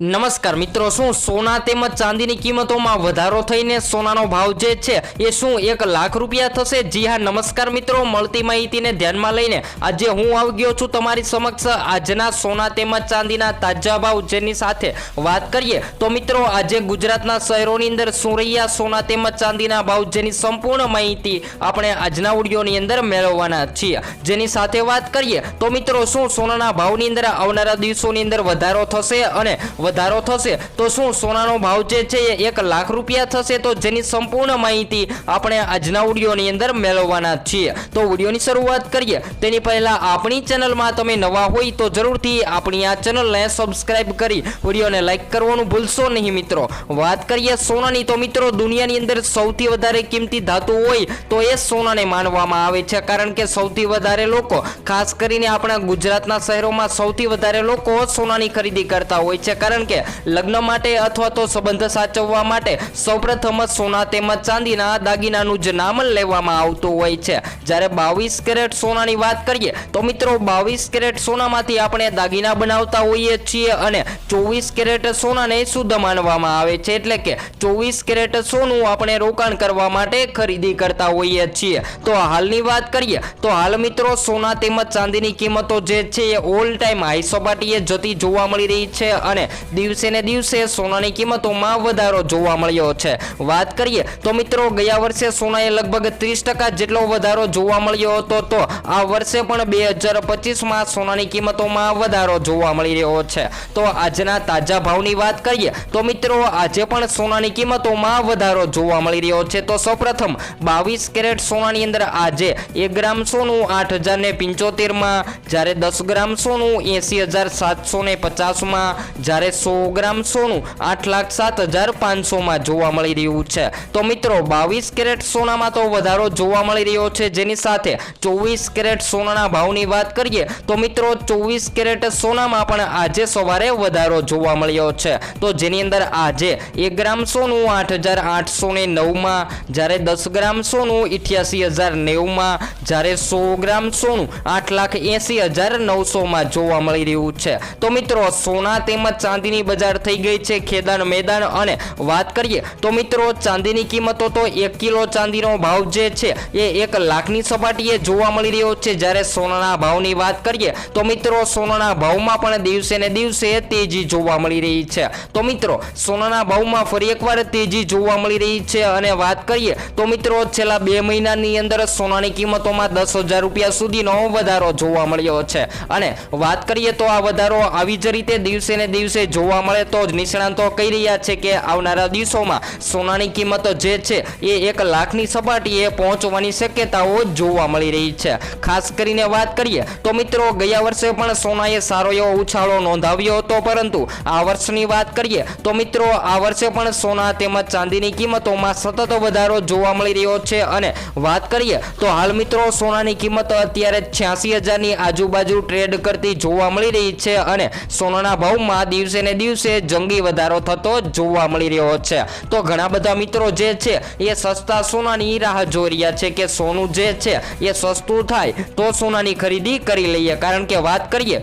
નમસ્કાર મિત્રો, શું સોના તેમજ ચાંદીની કિંમતોમાં વધારો થઈને સોનાનો ભાવ જે છે એ શું એક લાખ રૂપિયા થશે? જી હા, નમસ્કાર મિત્રો, મળતી માહિતીને ધ્યાનમાં લઈને આજે હું આવી ગયો છું તમારી સમક્ષ. આજના સોના તેમજ ચાંદીના તાજા ભાવ જેની સાથે વાત કરીએ તો મિત્રો, આજે ગુજરાતના શહેરોની અંદર શું રહ્યા સોના તેમજ ચાંદીના ભાવ જેની સંપૂર્ણ માહિતી આપણે આજના ઓડિયોની અંદર મેળવવાના છીએ. જેની સાથે વાત કરીએ તો મિત્રો, શું સોનાના ભાવની અંદર આવનારા દિવસોની અંદર વધારો થશે અને વધારો થશે, તો શું સોનાનો ભાવ જે છે એ એક લાખ રૂપિયા થશે? તો જેની સંપૂર્ણ માહિતી આપણે આજના વિડીયોની અંદર મેળવવાના છીએ. તો વિડીયોની શરૂઆત કરીએ. તેની પહેલાં આપણી ચેનલમાં તમે નવા હોય તો જરૂરથી આપણી આ ચેનલને સબસ્ક્રાઈબ કરી વિડીયોને લાઈક કરવાનું ભૂલશો નહીં મિત્રો. વાત કરીએ સોનાની, તો મિત્રો દુનિયાની અંદર સૌથી વધારે કિંમતી ધાતુ હોય તો એ સોનાને માનવામાં આવે છે. કારણ કે સૌથી વધારે લોકો, ખાસ કરીને આપણા ગુજરાતના શહેરોમાં સૌથી વધારે લોકો સોનાની ખરીદી કરતા હોય છે. કારણ કે લગ્ન માટે અથવા તો સંબંધ સાચવવા માટે સૌપ્રથમ સોના તેમજ ચાંદીના દાગીનાનું જ નામ લેવામાં આવતું હોય છે. જ્યારે બાવીસ કેરેટ સોનાની વાત કરીએ, તો મિત્રો બાવીસ કેરેટ સોનામાંથી આપણે દાગીના બનાવતા હોઈએ છીએ અને ચોવીસ કેરેટ સોનાને શુદ્ધ માનવામાં આવે છે. એટલે કે ચોવીસ કેરેટ સોનું આપણે રોકાણ કરવા માટે ખરીદી કરતા હોઈએ છીએ. તો હાલની વાત કરીએ, તો હાલ મિત્રો સોના તેમજ ચાંદીની કિંમતો જે છે એ ઓલ ટાઈમ હાઈ સપાટીએ જતી જોવા મળી રહી છે અને દિવસે ને દિવસે સોનાની કિંમતોમાં વધારો જોવા મળ્યો છે. વાત કરીએ તો મિત્રો, ગયા વર્ષે સોનાએ લગભગ ત્રીસ ટકા જેટલો વધારો જોવા મળ્યો હતો, તો આ વર્ષે પણ બે હજાર પચીસમાં સોનાની કિંમતોમાં વધારો જોવા મળી રહ્યો છે. તો આજના તાજા ભાવની વાત કરીએ તો મિત્રો, આજે પણ સોનાની કિંમતોમાં વધારો જોવા મળી રહ્યો છે. તો સૌપ્રથમ, બાવીસ કેરેટ સોનાની અંદર આજે એક ગ્રામ સોનું આઠ હજાર ને પિંચોતેરમાં, જ્યારે દસ ગ્રામ સોનું એસી હજાર સાતસો ને પચાસમાં, જ્યારે સો ગ્રામ સોનું આઠ લાખ સાત હજાર પાંચસોમાં જોવા મળી રહ્યું છે. તો મિત્રો, બાવીસ કેરેટ સોનામાં તો વધારો જોવા મળી રહ્યો છે. જેની સાથે ચોવીસ કેરેટ સોનાના ભાવની વાત કરીએ, તો મિત્રો, ચોવીસ કેરેટ સોનામાં પણ આજે સવારે વધારો જોવા મળ્યો છે. તો જેની અંદર આજે એક ગ્રામ સોનું આઠ હજાર આઠસો ને નવમાં, જ્યારે દસ ગ્રામ સોનું ઇઠ્યાસી હજાર નેવુંમાં, જ્યારે સો ગ્રામ સોનું આઠ લાખ એંસી હજાર નવસોમાં જોવા મળી રહ્યું છે. તો મિત્રો, સોના તેમજ ચાંદીની બજાર થઈ ગઈ છે ખેદાન મેદાન અને વાત કરીએ તો મિત્રો ચાંદીની કિંમતો તો એક કિલો ચાંદીનો ભાવ જે છે એ એક લાખની સપાટીએ જોવા મળી રહ્યો છે. જ્યારે સોનાના ભાવની વાત કરીએ તો મિત્રો સોનાના ભાવમાં પણ દિવસે ને દિવસે તેજી જોવા મળી રહી છે. તો મિત્રો સોનાના ભાવમાં ફરી એકવાર તેજી જોવા મળી રહી છે અને વાત કરીએ તો મિત્રો છેલ્લા બે મહિનાની અંદર સોનાની કિંમતોમાં દસ હજાર રૂપિયા સુધીનો વધારો જોવા મળ્યો છે. અને વાત કરીએ તો આ વધારો આવી જ રીતે દિવસે ને દિવસે જોવા મળે તો જ નિષ્ણાંતો કહી રહ્યા છે કે આવનારા દિવસોમાં સોનાની કિંમત જે છે એ એક લાખની સપાટીએ પહોંચવાની શક્યતાઓ જોવા મળી રહી છે. ખાસ કરીને વાત કરીએ તો મિત્રો, ગયા વર્ષે પણ સોનાએ સારો એવો ઉછાળો નોંધાવ્યો હતો, પરંતુ આ વર્ષની વાત કરીએ તો મિત્રો, આ વર્ષે પણ સોના તેમજ ચાંદીની કિંમતોમાં સતત વધારો જોવા મળી રહ્યો છે. અને વાત કરીએ તો હાલ મિત્રો, સોનાની કિંમત અત્યારે છ્યાસી હજારની આજુબાજુ ટ્રેડ કરતી જોવા મળી રહી છે. અને સોનાના ભાવમાં દિવસે ને દિવસે જંગી વધારો થતો જોવા મળી રહ્યો છે. તો ઘણા બધા મિત્રો જે છે, એ સસ્તા સોનાની રાહ જોઈ રહ્યા છે કે સોનું જે છે, એ સસ્તું થાય તો સોનાની ખરીદી કરી લઈએ. કારણ કે વાત કરીએ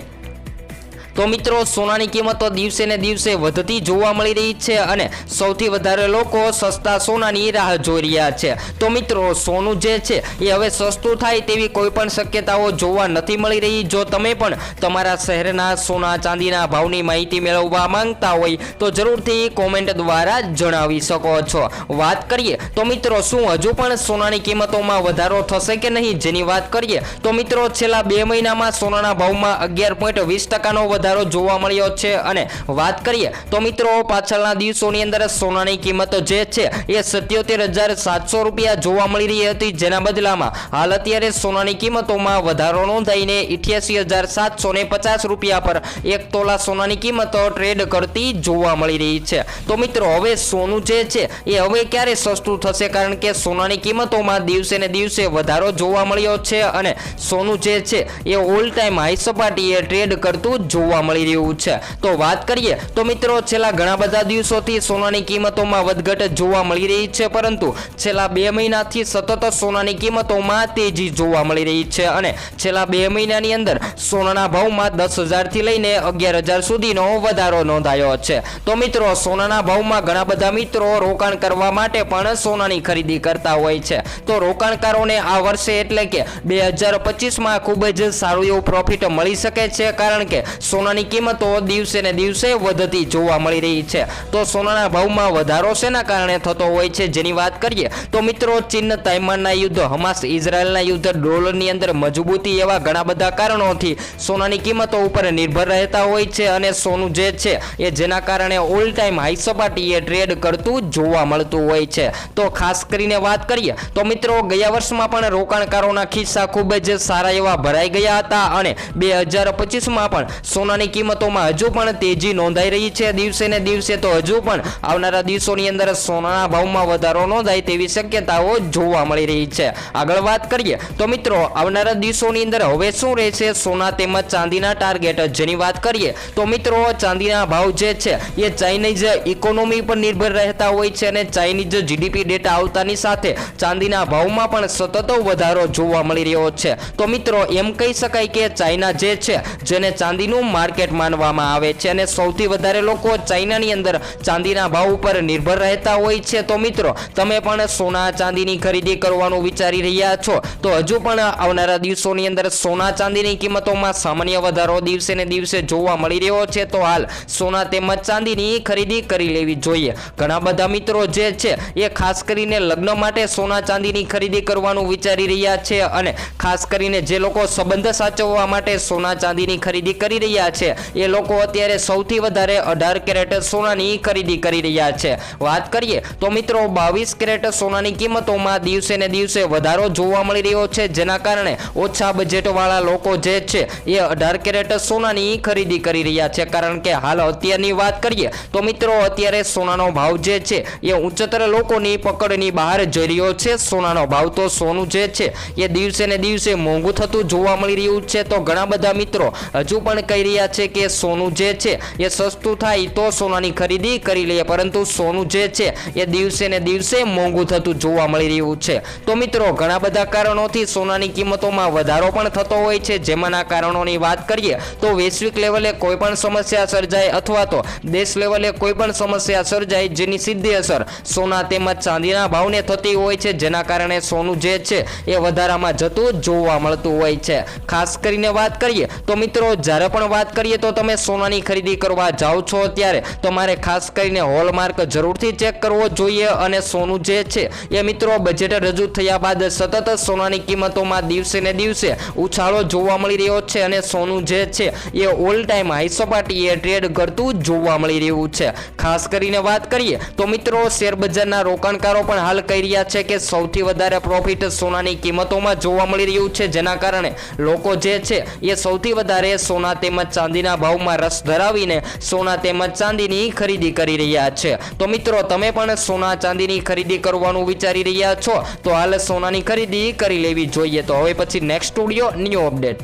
તો મિત્રો, સોનાની કિંમતો દિવસે ને દિવસે વધતી જોવા મળી રહી છે અને સૌથી વધારે લોકો સસ્તા સોનાની રાહ જોઈ રહ્યા છે. તો મિત્રો, સોનું જે છે, એ હવે સસ્તું થાય તેવી કોઈ પણ શક્યતાઓ જોવા નથી મળી રહી. જો તમે પણ તમારા શહેરના સોના ચાંદીના ભાવની માહિતી મેળવવા માંગતા હોય, તો જરૂરથી કોમેન્ટ દ્વારા જણાવી શકો છો. વાત કરીએ, તો મિત્રો, શું હજુ પણ સોનાની કિંમતોમાં વધારો થશે કે નહીં? જેની વાત કરીએ, તો મિત્રો, છેલ્લા બે મહિનામાં સોનાના ભાવમાં અગિયાર પોઈન્ટ વીસ ટકાનો વધારો જોવા મળ્યો છે અને વાત કરીએ તો મિત્રો પાછળના દિવસોની અંદર સોનાની કિંમત જે છે એ સત્યોતેર હજાર સાતસો રૂપિયા જોવા મળી રહી હતી. જેના બદલામાં હાલ અત્યારે સોનાની કિંમતોમાં વધારો નોંધાઈને ઇઠ્યાસી હજાર સાતસો ને પચાસ રૂપિયા પર એક તોલા સોનાની કિંમતો ટ્રેડ કરતી જોવા મળી રહી છે. તો મિત્રો હવે સોનું જે છે એ હવે ક્યારે સસ્તું થશે? કારણ કે સોનાની કિંમતોમાં દિવસે ને દિવસે વધારો જોવા મળ્યો છે અને સોનું જે છે એ ઓલ ટાઈમ હાઈ સપાટીએ ટ્રેડ કરતું જોવા જોવા મળી રહ્યું છે. તો વાત કરીએ, તો મિત્રો છેલ્લા ઘણા બધા દિવસોથી સોનાની કિંમતોમાં વધઘટ જોવા મળી રહી છે, પરંતુ છેલ્લા બે મહિનાથી સતત સોનાની કિંમતોમાં તેજી જોવા મળી રહી છે અને છેલ્લા બે મહિનાની અંદર સોનાના ભાવમાં દસ હજારથી લઈને અગિયાર હજાર સુધીનો વધારો નોંધાયો છે. તો મિત્રો, સોનાના ભાવમાં ઘણા બધા મિત્રો રોકાણ કરવા માટે પણ સોનાની ખરીદી કરતા હોય છે. તો રોકાણકારોને આ વર્ષે એટલે કે બે હજાર પચીસમાં ખૂબ જ સારું એવું પ્રોફિટ મળી શકે છે, કારણ કે સોનાની કિંમતો દિવસે ને દિવસે વધતી જોવા મળી રહી છે. તો સોનાના ભાવમાં વધારો શેના કારણે થતો હોય છે જેની વાત કરીએ, તો મિત્રો ચીન તાઇમાનના યુદ્ધ, હમાસ, ઇઝરાયલના યુદ્ધ, ડોલરની અંદર મજબૂતી એવા ઘણા બધા કારણોથી સોનાની કિંમતો ઉપર નિર્ભર રહેતા હોય છે અને સોનું જે છે એ જેના કારણે ઓલ ટાઈમ હાઈ સપાટીએ ટ્રેડ કરતું જોવા મળતું હોય છે. તો ખાસ કરીને વાત કરીએ, તો મિત્રો ગયા વર્ષમાં પણ રોકાણકારોના ખિસ્સા ખૂબ જ સારા એવા ભરાઈ ગયા હતા અને બે હજાર પચીસમાં પણ સોનાની કિંમતોમાં હજુ પણ તેજી નોંધાઈ રહી છે. દિવસે ને દિવસે તો હજુ પણ આવનારા દિવસોની અંદર સોનાના ભાવમાં વધારો નોંધાય તેવી શક્યતાઓ જોવા મળી રહી છે. આગળ વાત કરીએ તો મિત્રો, આવનારા દિવસોની અંદર હવે શું રહેશે? સોના તેમજ ચાંદીના ટાર્ગેટ જેની વાત કરીએ તો મિત્રો, ચાંદીના ભાવ જે છે એ ચાઇનીઝ ઇકોનોમી પર નિર્ભર રહેતા હોય છે અને ચાઇનીઝ જીડીપી ડેટા આવતાની સાથે ચાંદીના ભાવમાં પણ સતત વધારો જોવા મળી રહ્યો છે. તો મિત્રો, એમ કહી શકાય કે ચાઇના જે છે, જેને ચાંદીનું માર્કેટ માનવામાં આવે છે અને સૌથી વધારે લોકો ચાઇનાની અંદર ચાંદીના ભાવ ઉપર નિર્ભર રહેતા હોય છે. તો મિત્રો, તમે પણ સોના ચાંદીની ખરીદી કરવાનું વિચારી રહ્યા છો. તો હજુ પણ આવનારા દિવસોની અંદર સોના ચાંદીની કિંમતોમાં સામાન્ય વધારો દિવસે ને દિવસે જોવા મળી રહ્યો છે. તો હાલ સોના તેમજ ચાંદીની ખરીદી કરી લેવી જોઈએ. ઘણા બધા મિત્રો જે છે એ ખાસ કરીને લગ્ન માટે સોના ચાંદીની ખરીદી કરવાનું વિચારી રહ્યા છે અને ખાસ કરીને જે લોકો સંબંધ સાચવવા માટે સોના ચાંદીની ખરીદી કરી રહ્યા છે. એ લોકો અત્યારે સૌથી વધારે અઢાર કેરેટ સોનાની ખરીદી કરી રહ્યા છે. વાત કરીએ તો મિત્રો, બાવીસ કેરેટ સોનાની કિંમતોમાં દિવસે ને દિવસે વધારો જોવા મળી રહ્યો છે. જેના કારણે ઓછા બજેટવાળા લોકો જે છે, એ અઢાર કેરેટ સોનાની ખરીદી કરી રહ્યા છે. કારણ કે હાલ અત્યારની વાત કરીએ તો મિત્રો, અત્યારે સોનાનો ભાવ જે છે, એ ઉચ્ચતર લોકોની પકડની બહાર જઈ રહ્યો છે. સોનાનો ભાવ તો સોનું જે છે, એ દિવસે ને દિવસે મોંઘું થતું જોવા મળી રહ્યું છે. તો ઘણા બધા મિત્રો હજુ પણ કહી રહ્યા છે કે સોનું જે છે, એ સસ્તું થાય તો સોનાની ખરીદી કરી લઈએ. પરંતુ સોનું જે છે, એ દિવસે ને દિવસે મોંઘું થતું જોવા મળી રહ્યું છે. તો મિત્રો, ઘણા બધા કારણોથી સોનાની કિંમતોમાં વધારો પણ થતો હોય છે. જેમાંના કારણોની વાત કરીએ, તો વૈશ્વિક લેવલે કોઈ પણ સમસ્યા સર્જાય અથવા તો દેશ લેવલે કોઈ પણ સમસ્યા સર્જાય જેની સીધી અસર સોના તેમજ ચાંદીના ભાવને થતી હોય છે. જેના કારણે સોનું જે છે, એ વધારામાં જતું જોવા મળતું હોય છે. ખાસ કરીને વાત કરીએ, તો મિત્રો, જ્યારે પણ વાત કરીએ તો તમે સોનાની ખરીદી કરવા જાઓ છો ત્યારે તમારે ખાસ કરીને હોલમાર્ક જરૂરથી ચેક કરવો જોઈએ અને સોનું જે છે, એ મિત્રો બજેટ રજૂ થયા બાદ સતત સોનાની કિંમતોમાં દિવસે ને દિવસે ઉછાળો જોવા મળી રહ્યો છે અને સોનું જે છે, એ ઓલ ટાઈમ હાઈ સપાટીએ ટ્રેડ કરતું જોવા મળી રહ્યું છે. ખાસ કરીને વાત કરીએ, તો મિત્રો શેરબજારના રોકાણકારો પણ હાલ કહી રહ્યા છે કે સૌથી વધારે પ્રોફિટ સોનાની કિંમતોમાં જોવા મળી રહ્યું છે, જેના કારણે લોકો જે છે, એ સૌથી વધારે સોના તેમજ ચાંદીના ભાવમાં રસ ધરાવીને સોના તેમજ ચાંદીની ખરીદી કરી રહ્યા છે. તો મિત્રો, તમે પણ સોના ચાંદીની ખરીદી કરવાનું વિચારી રહ્યા છો? તો હાલ સોનાની ખરીદી કરી લેવી જોઈએ. તો હવે પછી નેક્સ્ટ સ્ટુડિયો ન્યૂ અપડેટ